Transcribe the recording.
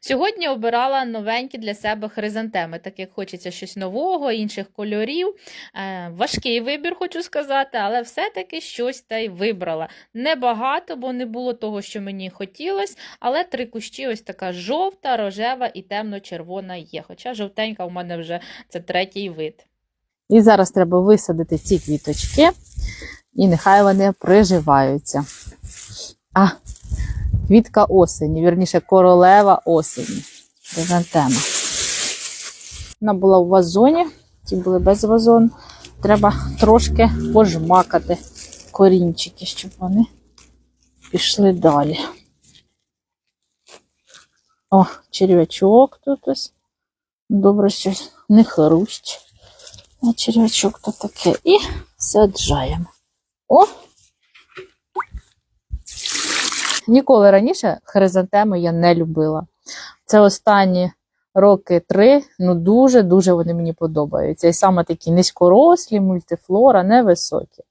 Сьогодні обирала новенькі для себе хризантеми, так як хочеться щось нового, інших кольорів. Е, важкий вибір, хочу сказати, але все-таки щось та й вибрала. Небагато, бо не було того, що мені хотілося, але три кущі ось така жовта, рожева і темно-червона є. Хоча жовтенька у мене вже це третій вид. І зараз треба висадити ці квіточки, і нехай вони приживаються. А, квітка осені, вірніше, королева осені. Хризантема. Вона була в вазоні, ті були без вазону. Треба трошки пожмакати корінчики, щоб вони пішли далі. О, черв'ячок тут ось. Добре, що не хрущ. А черв'ячок то таке. І саджаємо. О! Ніколи раніше хризантеми я не любила. Це останні роки три. Ну дуже-дуже вони мені подобаються. І саме такі низькорослі, мультифлора, невисокі.